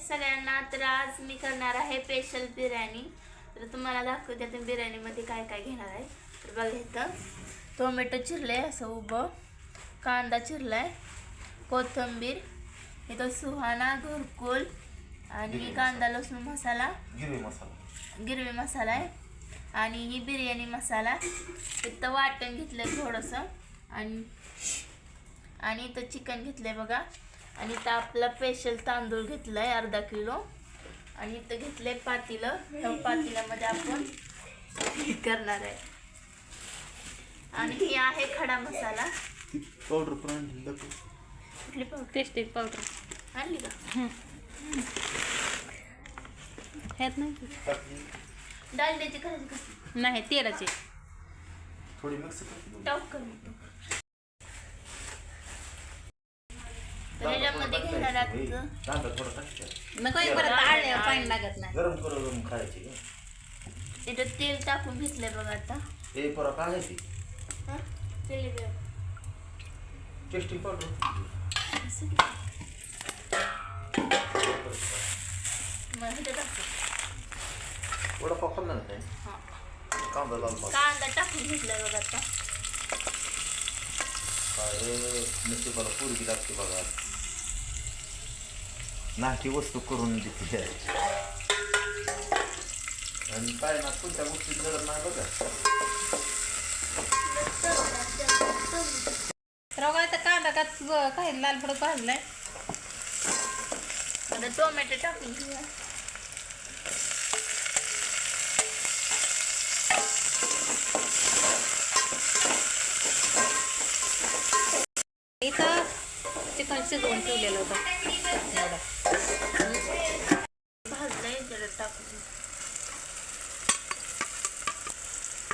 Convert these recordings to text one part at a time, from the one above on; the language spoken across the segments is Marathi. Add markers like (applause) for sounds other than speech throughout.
सगळ्यांना तर आज मी करणार आहे स्पेशल बिर्याणी. तर तुम्हाला दाखवते आता बिर्याणीमध्ये काय काय घेणार आहे. तर बघा इथं टोमॅटो चिरले असं उभं. कांदा चिरलाय कोथिंबीर इथं सुहाणा घरकुल आणि कांदा लसूण मसाला. गिरवी मसाला. गिरवी मसाला आहे. आणि ही बिर्याणी मसाला. इथं वाटण घेतलं थोडंसं. आणि आणि इथं चिकन घेतलंय बघा. आणि इथं आपला स्पेशल तांदूळ घेतलाय अर्धा किलो. आणि इथं घेतलंय पातीलं. त्या पातील्यामध्ये आपण हे करणार आहे. आणि ही आहे खडा मसाला. पावडर पण आणली. कुठली पावडर टेस्टिंग पावडर आणली का? ह्यात नाही डालड्याची करायची का? नाही तेलाचे. थोडी मिक्स टाक. कमी तर ह्याच्यामध्ये कांदा थोडा टाकते नको एक परत आळल्यावर पाणी लागत नाही. गरम करून खायची. का? त्याच्यात तेल टाकून घेतलंय बघा आता. हे परा हा? Testing powder. असं घे. मग ह्याच्यात असं. वडापाव खाल्ला ना काय? हा. कांदा लाल पाव कांदा टाकून घेतलाय बघा आता. काय नक्की मला पोरगी लागते बघा. नाकी वस्तू करून देते आणि काय ना कोणत्या गोष्टी गरज नाही बघा. रवायचा कांदा का काय लाल फडक भाजलाय टोमॅटो टाकून घेऊया इथं चिकन शिजवून ठेवलेलं होतं एवढं भाजलंय त्याच्यात टाकून घेऊ. आता ह्याच्यात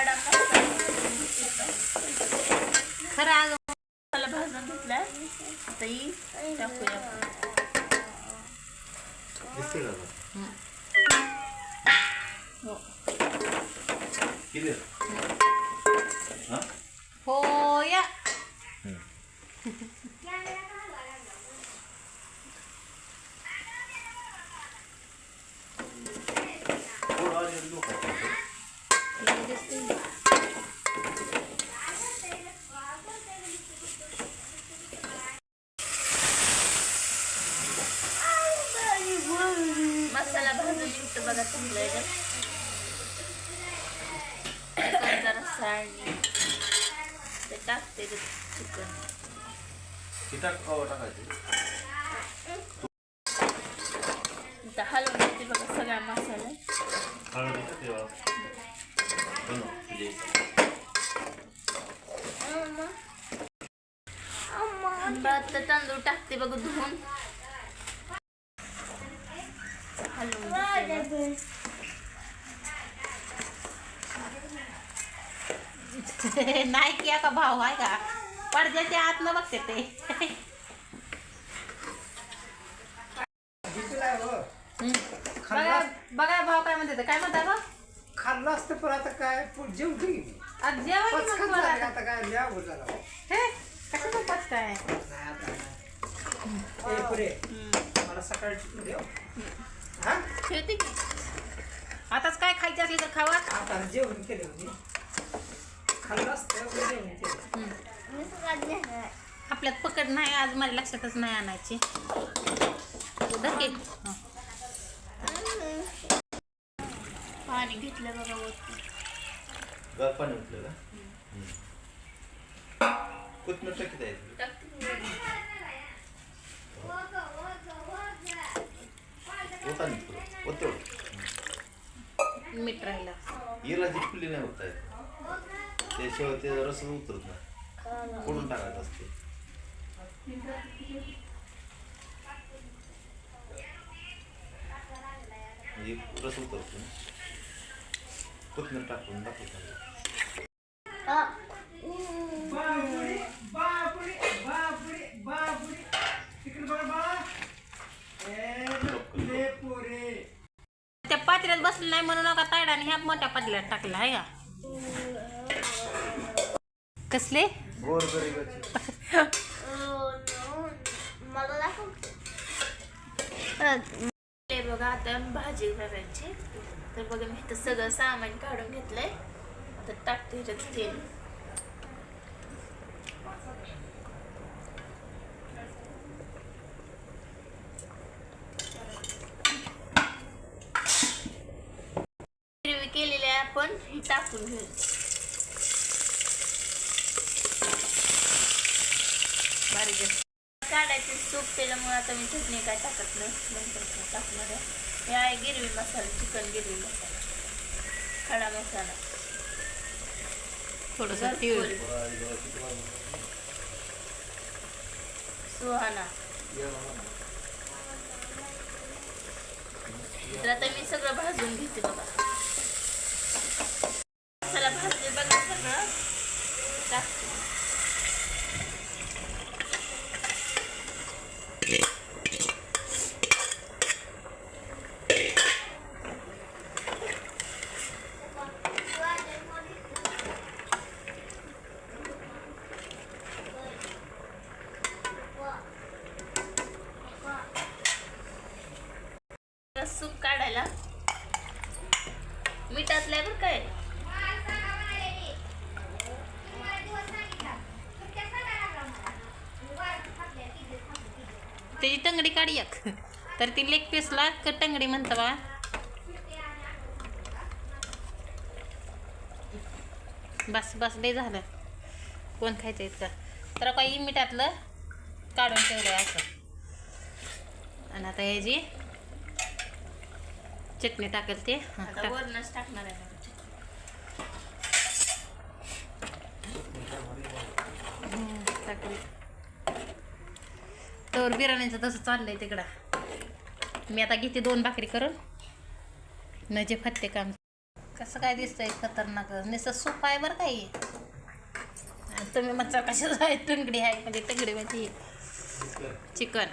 खडा खरं मसाला भाजून घेतलाय. आता ही टाकूया. हो? चिकनचा रस्सा आणि ते टाकते ते चिकन हे टाक खावा टाकायचे इथं हलवून घेते बघा सगळा मसाला हळद येतं तेव्हा बनव तुझे आता तांदूळ टाकते बघा धुवून हलवून घेते बघ. (laughs) नाही की का भाव आहे का? पडद्याच्या आत न बघते ते. बघा बघा भाव काय म्हणते. काय म्हणता गं? खाल्लं असतं पण आता काय? जेवली जेवण आता? काय? लिहा झाला. हे कसं काय मला देव हा. की. आताच काय खायचं असली तर खावा. आता जेवण केलं मी खाल्लं असतं पण जेवण केलं पकड नाही आज माझ्या लक्षातच नाही आणायची. पाणी घेतलं बघा पाणी उठलं का? कोथमीर टाकी होतं मीठ राहिलं. हिला जी फुली नाही होत आहे. त्याशिवाय ते रस उतरत नाही. फोडून टाकायचं असते. म्हणजे रस उतरतो कोथमीर टाकून त्या पात्र्यात बसलं नाही म्हणून नका तायडाने ह्या मोठ्या पातळ्यात टाकलं आहे का? कसले? गोर (laughs) गरिबाची ते बघा आता भाजी करायची. तर बघा मी इथं सगळं सामान काढून घेतलंय. आता टाकते ह्याच्यात तेल. केलेली आहे आपण ही टाकून घेऊ. बारीक काढायचे सूप त्याच्यामुळे आता मी चटणी काय टाकत नाही. नंतर टाकणार आहे. हे आहे गिरवी मसाला चिकन गिरवी मसाला. खडा मसाला. थोडस घरकुल, तीळ. सुहाना. तर आता मी सगळं भाजून घेते बघा. मसाला भाजले बघा सगळं टाकते तर सूप काढायला मिठातल्या बरं काय त्याची टंगडी काढ एक तर ती लेग पीसला क टंगडी म्हणतं बा. बस बस लय झालं. कोण खायचं इतकं? तर काही मिठातलं काढून ठेवलंय असं. आणि आता ह्याची चटणी टाकेल ते. हां. वरणच टाकणार आहे टाकली. तर बिर्याणीचं तसं चाललंय तिकडं. मी आता घेते दोन भाकरी करून. नजे फत्ते काम. कसं काय दिसतंय खतरनाक? नुसतं सूप आहे बरं काही. तुम्ही मच्छर कशाच आहे? तुंगडी आहे म्हणजे टंगडी म्हणजे चिकन.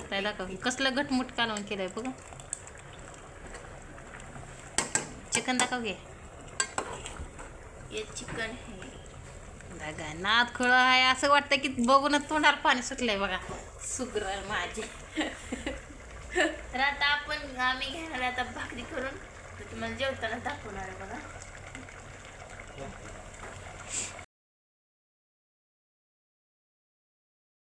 त्याला दाखव. कसलं घटमुट कालवून केलंय बघ. चिकन दाखव घे हे चिकन बघा नातखुळं आहे. असं वाटतं की बघूनच तोंडाला पाणी सुटलंय बघा. सुग्र माझी. तर आता आपण आम्ही घेणार आता भाकरी करून. तुम्हाला जेवताना दाखवणार आहे बघा.